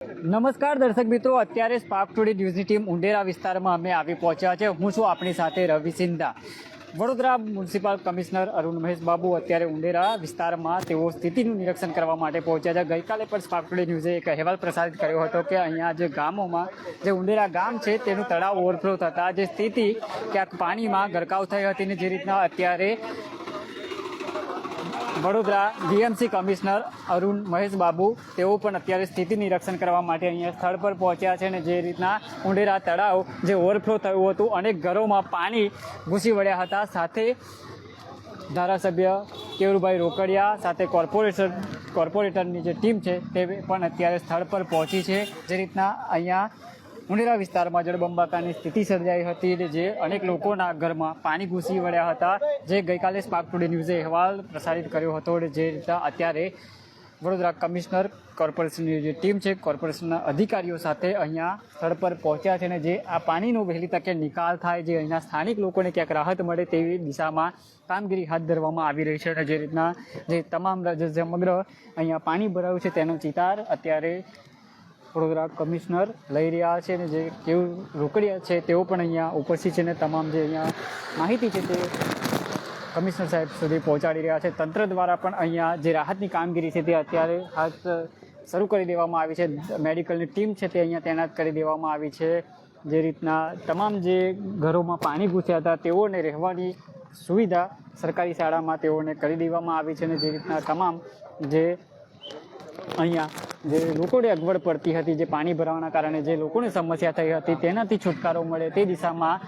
નમસ્કાર દર્શક મિત્રો, અત્યારે સ્પાર્ક ટુડે ન્યૂઝની ટીમ ઉંડેરા વિસ્તારમાં અમે આવી પહોંચ્યા છે. હું છું આપણી સાથે રવિ સિંધા. વડોદરા મ્યુનિસિપલ કમિશનર અરુણ મહેશ બાબુ અત્યારે ઉંડેરા વિસ્તારમાં તેઓ સ્થિતિનું નિરીક્ષણ કરવા માટે પહોંચ્યા છે. ગઈકાલે પણ સ્પાર્ક ટુડે ન્યૂઝે એક અહેવાલ પ્રસારિત કર્યો હતો કે અહીંયા જે ગામોમાં, જે ઉંડેરા ગામ છે, તેનું તળાવ ઓવરફ્લો થતાં જે સ્થિતિ, ક્યાંક પાણીમાં ગરકાવ થઈ હતી ને જે રીતના અત્યારે વડોદરા જીએમસી કમિશનર અરુણ મહેશ બાબુ તેઓ પણ અત્યારે સ્થિતિ નિરીક્ષણ કરવા માટે અહીંયા સ્થળ પર પહોંચ્યા છે અને જે રીતના ઉંડેરા તળાવ જે ઓવરફ્લો થયું હતું અનેક ઘરોમાં પાણી ઘૂસી વળ્યા હતા. સાથે ધારાસભ્ય કેવરુભાઈ રોકડિયા, સાથે કોર્પોરેટર, કોર્પોરેટરની જે ટીમ છે તે પણ અત્યારે સ્થળ પર પહોંચી છે. જે રીતના અહીંયા ઉંડેરા વિસ્તારમાં જળબંબાકારની સ્થિતિ સર્જાઈ હતી જે અનેક લોકોના ઘરમાં પાણી ઘૂસી વળ્યા હતા. જે ગઈકાલે સ્પાર્ક ટુડે ન્યૂઝે અહેવાલ પ્રસારિત કર્યો હતો જે રીતના અત્યારે વડોદરા કમિશનર કોર્પોરેશનની જે ટીમ છે, કોર્પોરેશનના અધિકારીઓ સાથે અહીંયા સ્થળ પર પહોંચ્યા છે અને જે આ પાણીનો વહેલી તકે નિકાલ થાય, જે અહીંના સ્થાનિક લોકોને ક્યાંક રાહત મળે તેવી દિશામાં કામગીરી હાથ ધરવામાં આવી રહી છે અને જે રીતના જે તમામ જે સમગ્ર અહીંયા પાણી ભરાયું છે તેનો ચિતાર અત્યારે વડોદરા કમિશનર લઈ રહ્યા છે અને જે કેવું રોકડિયા છે તેઓ પણ અહીંયા ઉપસ્થિત છે અને તમામ જે અહીંયા માહિતી છે તે કમિશનર સાહેબ સુધી પહોંચાડી રહ્યા છે. તંત્ર દ્વારા પણ અહીંયા જે રાહતની કામગીરી છે તે અત્યારે હાથ શરૂ કરી દેવામાં આવી છે. મેડિકલની ટીમ છે તે અહીંયા તૈનાત કરી દેવામાં આવી છે. જે રીતના તમામ જે ઘરોમાં પાણી ઘૂસ્યા હતા તેઓને રહેવાની સુવિધા સરકારી શાળામાં તેઓને કરી દેવામાં આવી છે અને જે રીતના તમામ જે અહીંયા જે લોકોને અગવડ પડતી હતી, જે પાણી ભરાવાના કારણે જે લોકોને સમસ્યા થઈ હતી, તેનાથી છુટકારો મળે તે દિશામાં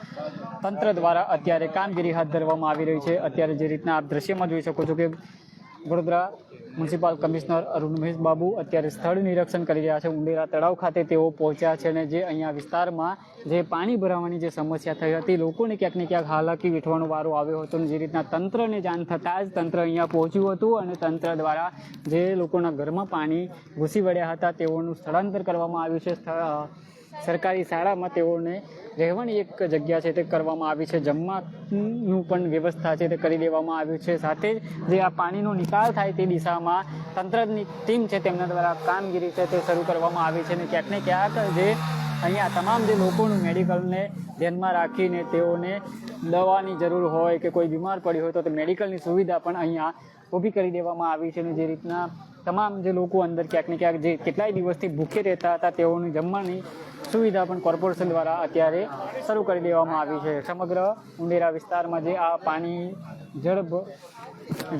તંત્ર દ્વારા અત્યારે કામગીરી હાથ ધરવામાં આવી રહી છે. અત્યારે જે રીતના આપ દ્રશ્યમાં જોઈ શકો છો કે વડોદરા મ્યુનિસિપલ કમિશનર અરુણ મહેશ બાબુ અત્યારે સ્થળ નિરીક્ષણ કરી રહ્યા છે. ઉંડેરા તળાવ ખાતે તેઓ પહોંચ્યા છે અને જે અહીંયા વિસ્તારમાં જે પાણી ભરાવાની જે સમસ્યા થઈ હતી, લોકોને ક્યાંક ને ક્યાંક હાલાકી વેઠવાનો વારો આવ્યો હતો અને જે રીતના તંત્રને જાણ થતાં જ તંત્ર અહીંયા પહોંચ્યું હતું અને તંત્ર દ્વારા જે લોકોના ઘરમાં પાણી ઘૂસી વળ્યા હતા, તેઓનું સ્થળાંતર કરવામાં આવ્યું છે. સરકારી શાળામાં તેઓને રહેવાની એક જગ્યા છે તે કરવામાં આવી છે. જમવાનું પણ વ્યવસ્થા છે તે કરી દેવામાં આવ્યું છે. સાથે જ જે આ પાણીનો નિકાલ થાય તે દિશામાં તંત્રની ટીમ છે તેમના દ્વારા કામગીરી છે તે શરૂ કરવામાં આવી છે અને ક્યાંક ને ક્યાંક જે અહીંયા તમામ જે લોકોનું મેડિકલને ધ્યાનમાં રાખીને તેઓને દવાની જરૂર હોય કે કોઈ બીમાર પડ્યું હોય તો તે મેડિકલની સુવિધા પણ અહીંયા ઊભી કરી દેવામાં આવી છે અને જે રીતના તમામ જે લોકો અંદર ક્યાંક ને ક્યાંક જે કેટલાય દિવસથી ભૂખે રહેતા હતા તેઓની જમવાની સુવિધા પણ કોર્પોરેશન દ્વારા અત્યારે શરૂ કરી દેવામાં આવી છે. સમગ્ર ઉંડેરા વિસ્તારમાં જે આ પાણી જળ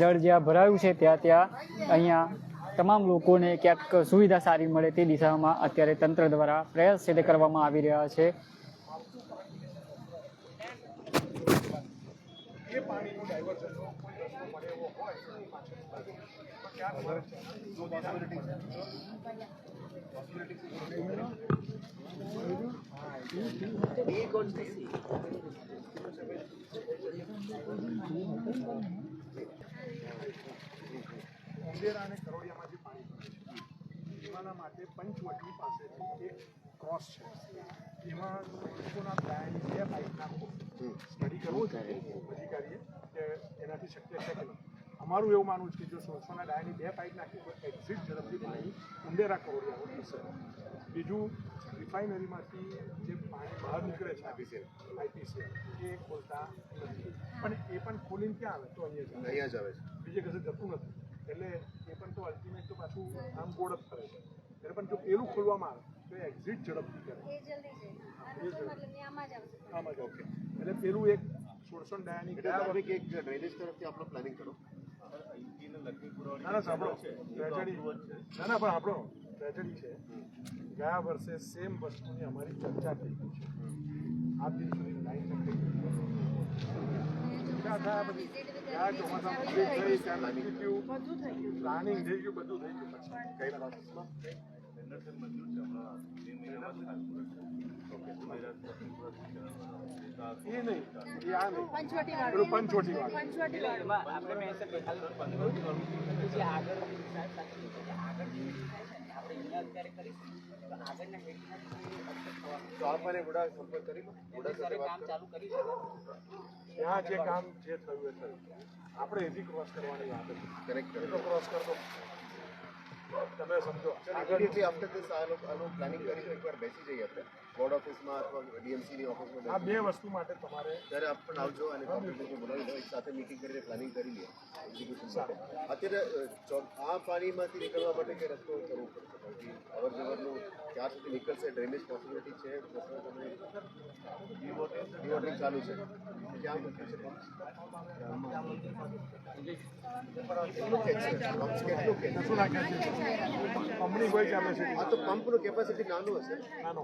જળ જ્યાં ભરાયું છે, ત્યાં ત્યાં અહીંયા તમામ લોકોને ક્યાંક સુવિધા સારી મળે તે દિશામાં અત્યારે તંત્ર દ્વારા પ્રયાસ છે તે કરવામાં આવી રહ્યા છે. ઉંદેરા અને કરોડિયામાં જે પાણી છે એમાંના માટે પંચવટી પાસે એક ક્રોસ છે એમાં લોકોના બે પાઇપ નાખો સ્ટડી કરવો જોઈએ. અધિકારીએ કે એનાથી શક્ય છે કે અમારું એવું માનવું છે કે જો સોળસોના ડાયની બે પાઇપ નાખી તો એક્ઝિટ ઝડપથી નહીં ઉંદેરા કરોડિયાઓ થશે બીજું રિફાઇનરીમાંથી જે પાણી બહાર નીકળે છે આઈપીસીએલ આઈપીસી એ ખોલતા નથી. પણ એ પણ ખોલીને ક્યાં આવે? તો અહીંયા જ અહીંયા જ આવે છે. બીજે કશે જતું નથી. એટલે એ પણ તો અલ્ટિમેટ તો પાછું આમ ગોળ જ કરે છે. એટલે પણ જો પેલું ખોલવામાં આવે તો એ એક્ઝિટ ઝડપથી કરે. એ જલ્દી છે. આમાં જ આવશે. આમાં જ ઓકે. એટલે પેલું એક સોળસો ને ડાયાની એટલે એક ડ્રેનેજ તરફથી આપણો પ્લાનિંગ કરો. ના ના સાંભળો. ટ્રેજડી ના ના પણ આપણો ટ્રેજડી છે. ગયા વર્ષે સેમ વસ્તુની અમારી ચર્ચા થઈ ગઈ છે. આ દિન સુધી લાઈન નથી પ્લાનિંગ થઈ ગયું? બધું થઈ ગયું. પછી કઈ લો ગુડા સાથે વાત કરો ત્યાં જે કામ જે થયું એ થયું આપણે એથી ક્રોસ કરવાની વાત હતી. કનેક્ટ એ કરી તો ક્રોસ કરતો. તમે સમજો. આગળથી આફ્ટર ધીસ આનું પ્લાનિંગ કરીને એકવાર બેસી જઈએ આપણે. બોર્ડ ઓફિસમાં અથવા ડીએમસી ની આ બે વસ્તુ માટે તમારે ત્યારે આપ પણ આવજો અને કોમ્પ્યુટરને બોલાવી લો એક સાથે મીટિંગ કરીને પ્લાનિંગ કરી લઈએ. એક્ઝિક્યુશન સાથે અત્યારે આ પાણીમાંથી નીકળવા માટે કે રસ્તો કરવો પડશે? અવર જવરનું ક્યાં સુધી નીકળશે ડ્રેનેજ પોસિબિલિટી છે ડિવોટિંગ ચાલુ છે. ક્યાં મૂક્યું છે કેટલું કે છે? કંપની કોઈ કેપેસિટી આ તો પંપનું કેપેસિટી નાનું હશે. નાનો.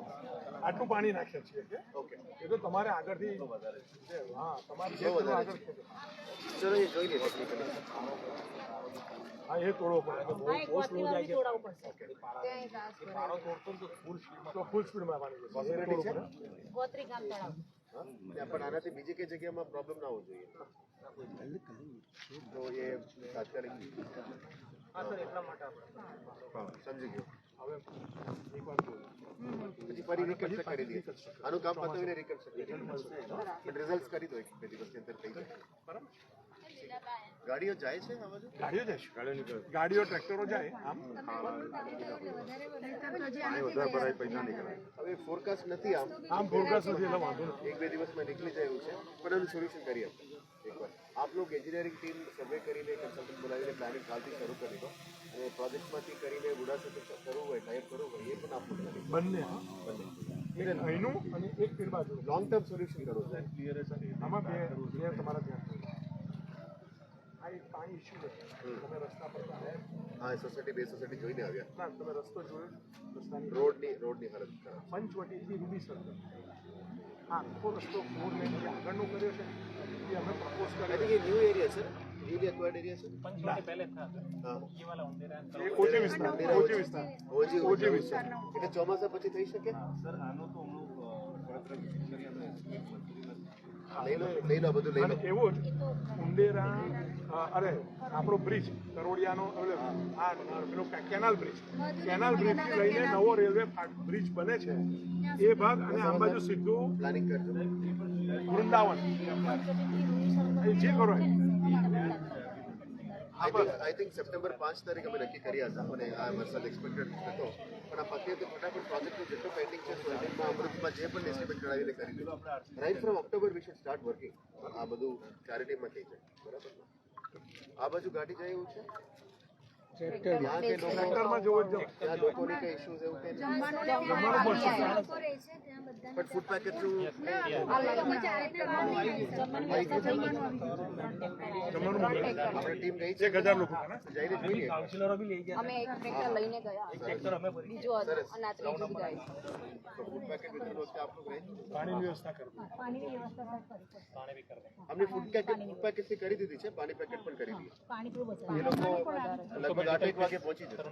આટલું પાણી નાખીએ છીએ કે ઓકે એ તો તમારે આગળથી છે. હા તમારે જે વધારે આગળ છે. ચલો એ જોઈ લઈએ હા એ તોડવો પડે બહુ એક વાતીવાર બી તોડાવવું પડશે. ત્યાં એક ઘાસ ભરાય. તો ફૂલ સ્પીડમાં પાણી જશે તોડવું પડે ગોત્રી ગામ તળાવ. હા? પણ આનાથી બીજી કઈ જગ્યામાં પ્રોબ્લેમ ના હોવો જોઈએ તો એ તાત્કાલિક હા, સર એટલા માટે આપણે સમજી જોયું. પછી ફરી રિકન્સ્ટ્રક્ટ કરી દઈએ. આનું કામ પતાવીને રિકન્સ્ટ્રક્ટ કરી રિઝલ્ટ કરી દો એક બે દિવસની અંદર થઈ જાય. ગાડીઓ જાય છે ગાડીઓ જાય છે. ગાડીઓ ટ્રેક્ટરો જાય આમ. હવે ફોરકાસ્ટ નથી આમ. આમ ફોરકાસ્ટ નથી એટલે વાંધો નથી. એક બે દિવસમાં નીકળી જાય એવું છે. પણ એનું સોલ્યુશન કરી આપણે. એકવાર આપ લોકો એન્જિનિયરિંગ ટીમ સર્વે કરીને કન્સલ્ટન્ટ બોલાવીને પ્લાનિંગ કાલથી શરૂ કરી દો. અને પ્રોજેક્ટમાંથી કરીને સાથે કરવું હોય ટાઈપ કરવું હોય એ પણ આપ લોકો કરી બંને. હા એક અહીંનું અને એક પેલી બાજુ લોંગ ટર્મ સોલ્યુશન કરો. છો આમાં બે બે તમારા ધ્યાન આ એક પાણી ઇશ્યુ છે. તમે રસ્તા પર. હા સોસાયટી બે સોસાયટી જોઈને આવ્યા. ના તમે રસ્તો જોયો? રસ્તાની રોડની રોડની હાલત ખરાબ પંચવટીથી રૂબી સર્કલ આ આખો રસ્તો ફોર લેન જે આગળનો કર્યો છે. એ અમે પ્રપોઝ કર્યો એ ન્યૂ એરિયા છે. ન્યૂલી એક્વાયર્ડ એરિયા છે? હા. એ ઓજે વિસ્તાર ઓજે વિસ્તાર. ઓજી ઓજી વિસ્તાર. એટલે ચોમાસા પછી થઈ શકે? લઈ લો લઈ લો બધું લઈ લો. એવો જ ઉંદેરા અરે આપણો બ્રિજ કરોડિયાનો આ પેલો કેનાલ બ્રિજ કેનાલ બ્રિજથી લઈને નવો રેલવે બ્રિજ બને છે. એ ભાગ અને આ બાજુ સીધું વૃંદાવન. જે કરો. I think I think September પાંચ તારીખ અમે નક્કી કર્યા હતા. અને આ વરસાદ એક્સપેક્ટેડ હતો. પણ આ પતિ તો ફટાફટ પ્રોજેક્ટનું જેટલું પેન્ડિંગ છે અમૃતમાં જે પણ એસ્ટિમેટ કરાવીને કરી દીધું. Right from October we should start working આ બધું ક્લેરિટીમાં થઈ જાય. બરાબર આ બાજુ ગાડી જાય એવું છે? અમને ફૂડ પેકેટ ફૂડ પેકેટ કરી દીધી છે? પાણી પેકેટ પણ કરી દીધી પાણી પૂરું બચાવ એ લોકો लगभग आठ एक वागे पहुंची जते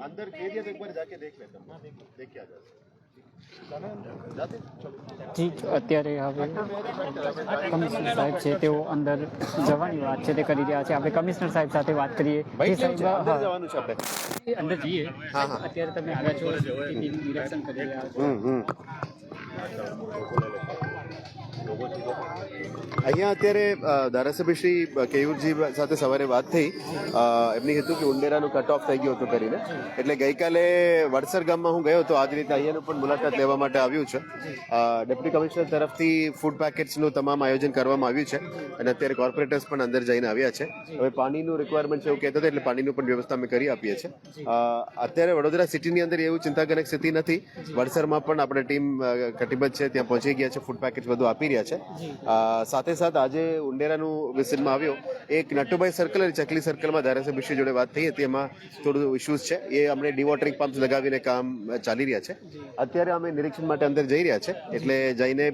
अंदर एरिया तो एक बार जाके देख लेते हैं देख के आ जाते जाते ઠીક અત્યારે હવે કમિશનર સાહેબ છે તેઓ અંદર જવાની વાત છે તે કરી રહ્યા છે આપણે કમિશનર સાહેબ સાથે વાત કરીએ જી સાહેબ હા, જવાનું છે આપણે અંદર જઈએ અત્યારે તમે આવ્યા છો સ્થિતિનું નિરીક્ષણ કરી રહ્યા છો અહીંયા અત્યારે ધારાસભ્ય શ્રી કેયુરજી સાથે સવારે વાત થઈ. એમની હતું કે ઉંડેરાનું કટ ઓફ થઈ ગયું હતું કરીને. એટલે ગઈકાલે વડસર ગામમાં હું ગયો હતો. આજ રીતે અહીંયાનું પણ મુલાકાત લેવા માટે આવ્યું છે. ડેપ્યુટી કમિશનર તરફથી ફૂડ પેકેટ્સનું તમામ આયોજન કરવામાં આવ્યું છે. અને અત્યારે કોર્પોરેટર્સ પણ અંદર જઈને આવ્યા છે. હવે પાણીનું રિક્વાયરમેન્ટ છે એવું કહેતા હતા, એટલે પાણીનું પણ વ્યવસ્થા અમે કરી આપીએ છીએ. અત્યારે વડોદરા સિટીની અંદર એવું ચિંતાજનક સ્થિતિ નથી. વડસરમાં પણ આપણે ટીમ કટિબદ્ધ છે. ત્યાં પહોંચી ગયા છે. ફૂડ પેકેટ બધું આપી રહ્યા છે. સાથે સાથે આજે ઉંડેરાનું વિઝિટમાં આવ્યો એક નટુભાઈ સર્કલ અને ચકલી સર્કલમાં ધારાસભ્ય જોડે વાત થઈ હતી એમાં થોડું ઇશ્યુઝ છે. એ અમને ડિવોટરિંગ પંપ લગાવીને કામ ચાલી રહ્યા છે. અત્યારે અમે નિરીક્ષણ માટે અંદર જઈ રહ્યા છે એટલે જઈને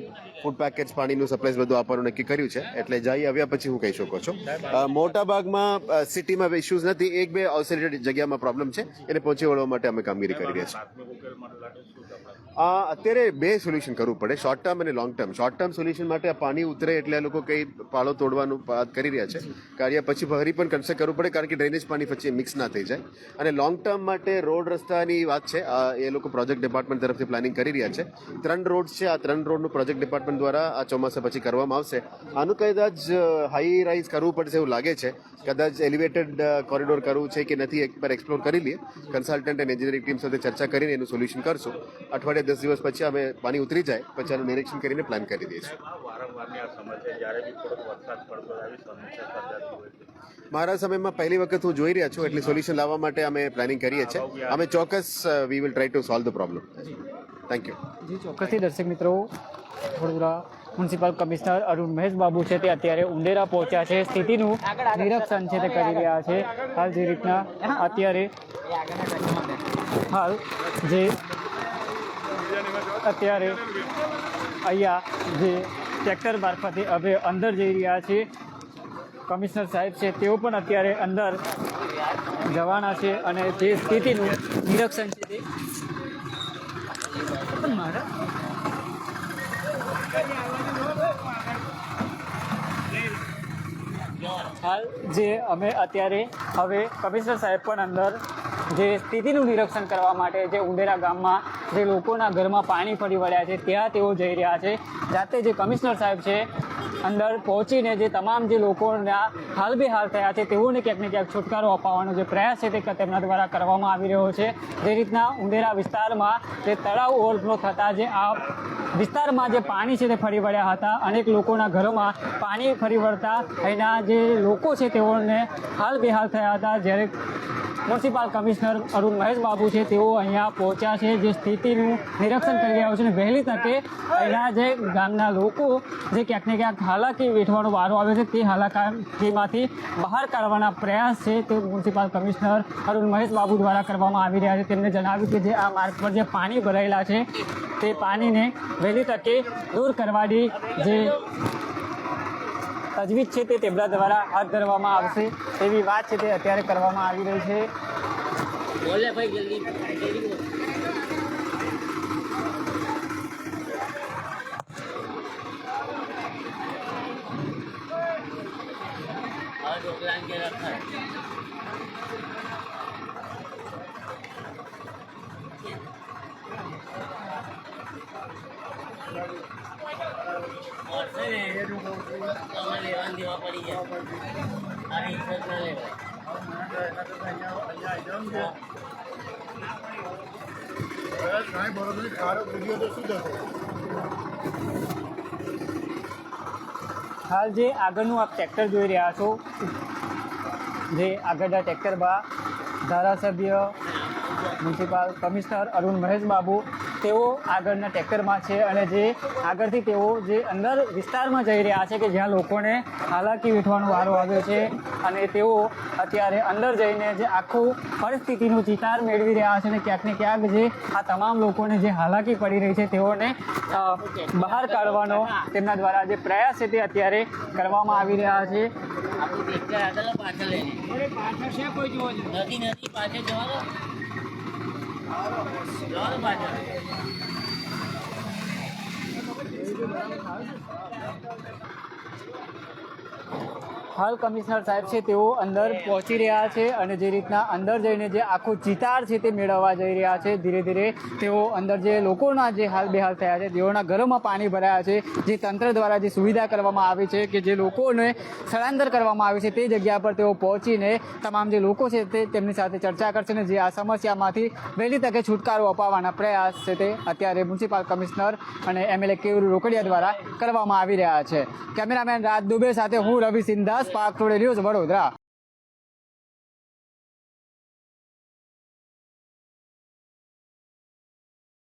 ફૂડ પેકેટ્સ પાણીનું સપ્લાય બધું આપવાનું નક્કી કર્યું છે એટલે જઈ આવ્યા પછી હું કહી શકો છો. મોટા ભાગમાં સિટીમાં ઇશ્યુઝ નથી એક બે આઉટસાઇડ જગ્યામાં પ્રોબ્લેમ છે એને પહોંચી વળવા માટે અમે કામગીરી કરી રહ્યા છીએ. અત્યારે બે સોલ્યુશન કરવું પડે શોર્ટ ટર્મ અને long term short term solution માટે પાણી ઉતરે એટલે લોકો કંઈ પાળો તોડવાનું વાત કરી રહ્યા છે. કાર્ય પછી ફરી પણ કન્સ્ટ્રક્ટ કરવું પડે કારણ કે ડ્રેનેજ પાણી પછી મિક્સ ના થઈ જાય. અને લોંગ ટર્મ માટે રોડ રસ્તાની વાત છે એ લોકો પ્રોજેક્ટ ડિપાર્ટમેન્ટ તરફથી પ્લાનિંગ કરી રહ્યા છે. ત્રણ રોડ છે, આ ત્રણ રોડનું પ્રોજેક્ટ ડિપાર્ટમેન્ટ દ્વારા આ ચોમાસા પછી કરવામાં આવશે. આનું કદાચ હાઈ રાઇઝ કરવું પડશે એવું લાગે છે. કદાચ એલિવેટેડ કોરિડોર કરવું છે કે નથી, એક પર એક્સપ્લોર કરી લઈએ. કન્સલ્ટન્ટ અને એન્જિનિયરિંગ ટીમ સાથે ચર્ચા કરીને એનું સોલ્યુશન કરશું. અઠવાડિયા દસ દિવસ પછી અમે પાણી ઉતરી જાય પછી આનું નિરીક્ષણ કરીને પ્લાન કરી દઈશું. વારંવારની આ સમસ્યા જ્યારે બી થોડોક વરસાદ પડતો હોય આવી સમસ્યા સર્જાતી હોય છે. મારા સમયમાં પહેલી વખત હું જોઈ રહ્યા છું એટલે સોલ્યુશન લાવવા માટે અમે પ્લાનિંગ કરીએ છીએ. અમે ચોક્કસ we will try to solve the problem thank you ji ચોક્કસથી દર્શક મિત્રો વડોદરા મ્યુનિસિપલ કમિશનર અરુણ મહેશ બાબુ છે તે અત્યારે ઉંડેરા પહોંચ્યા છે. સ્થિતિનું નિરીક્ષણ છે તે કરી રહ્યા છે. હાલ જે રીતના અત્યારે હાલ જે અત્યારે અહીંયા જે ટ્રેક્ટર મારફતે હવે અંદર જઈ રહ્યા છે. કમિશનર સાહેબ છે, તેઓ પણ અત્યારે અંદર જવાના છે અને જે સ્થિતિનું નિરીક્ષણ છે તે હાલ જે અમે અત્યારે હવે કમિશનર સાહેબ પણ અંદર જે સ્થિતિનું નિરીક્ષણ કરવા માટે જે ઉંડેરા ગામમાં જે લોકોના ઘરમાં પાણી ફરી વળ્યા છે, ત્યાં તેઓ જઈ રહ્યા છે. જાતે જે કમિશનર સાહેબ છે, અંદર પહોંચીને જે તમામ જે લોકોના હાલ બેહાલ થયા છે, તેઓને ક્યાંક ને ક્યાંક છુટકારો અપાવવાનો જે પ્રયાસ છે તે તેમના દ્વારા કરવામાં આવી રહ્યો છે. જે રીતના ઉંડેરા વિસ્તારમાં જે તળાવ ઓવરફ્લો થતાં જે આ વિસ્તારમાં જે પાણી છે તે ફરી વળ્યા હતા. અનેક લોકોના ઘરોમાં પાણી ફરી વળતા અહીંના જે લોકો છે તેઓને હાલ બેહાલ થયા હતા. જ્યારે મ્યુનિસિપલ કમિશનર અરુણ મહેશ બાબુ છે. તેઓ અહીંયા પહોંચ્યા છે. જે સ્થિતિનું નિરીક્ષણ કરી રહ્યા છે. અને વહેલી તકે અહીંના જે ગામના લોકો જે ક્યાંક ને ક્યાંક હાલાકી વેઠવાનો વારો આવે છે, તે હાલાકીમાંથી બહાર કાઢવાના પ્રયાસ છે તે મ્યુનિસિપલ કમિશનર અરુણ મહેશ બાબુ દ્વારા કરવામાં આવી રહ્યા છે. તેમણે જણાવ્યું કે જે આ માર્ગ પર જે પાણી ભરાયેલા છે, તે પાણીને વહેલી તકે દૂર કરવાની જે તજવીજ છે તે તેમના દ્વારા હાથ ધરવામાં આવશે તેવી વાત છે તે અત્યારે કરવામાં આવી રહી છે. બોલે ભાઈ હાલ જે આગળનું આપ ટ્રેક્ટર જોઈ રહ્યા છો. જે આગળના ટ્રેક્ટરમાં ધારાસભ્ય, મ્યુનિસિપાલ કમિશનર અરુણ મહેશ બાબુ તેઓ આગળના ટ્રેક્ટરમાં છે અને જે આગળથી તેઓ જે અંદર વિસ્તારમાં જઈ રહ્યા છે કે જ્યાં લોકોને હાલાકી વેઠવાનો વારો આવ્યો છે અને તેઓ અત્યારે અંદર જઈને જે આખું પરિસ્થિતિનું ચિતાર મેળવી રહ્યા છે અને ક્યાંક ને ક્યાંક જે આ તમામ લોકોને જે હાલાકી પડી રહી છે તેઓને બહાર કાઢવાનો તેમના દ્વારા જે પ્રયાસ છે તે અત્યારે કરવામાં આવી રહ્યા છે. આગળ પાછળ પાછળ છે કોઈ જોવા નથી નથી પાછળ જવા 아, 시원 한. હાલ કમિશનર સાહેબ છે તેઓ અંદર પહોંચી રહ્યા છે અને જે રીતના અંદર જઈને જે આખો ચિતાર છે તે મેળવવા જઈ રહ્યા છે ધીરે ધીરે તેઓ અંદર જે લોકોના જે હાલ બેહાલ થયા છે તેઓના ઘરોમાં પાણી ભરાયા છે જે તંત્ર દ્વારા જે સુવિધા કરવામાં આવી છે કે જે લોકોને સ્થળાંતર કરવામાં આવી છે તે જગ્યા પર તેઓ પહોંચીને તમામ જે લોકો છે તે તેમની સાથે ચર્ચા કરશે અને જે આ સમસ્યામાંથી વહેલી તકે છુટકારો અપાવવાના પ્રયાસ છે તે અત્યારે મ્યુનિસિપલ કમિશનર અને એમએલએ કેવરુ રોકડિયા દ્વારા કરવામાં આવી રહ્યા છે. કેમેરામેન રાજ દુબે સાથે હું રવિ સિંધાસ પાક ટોડે છે વડોદરા.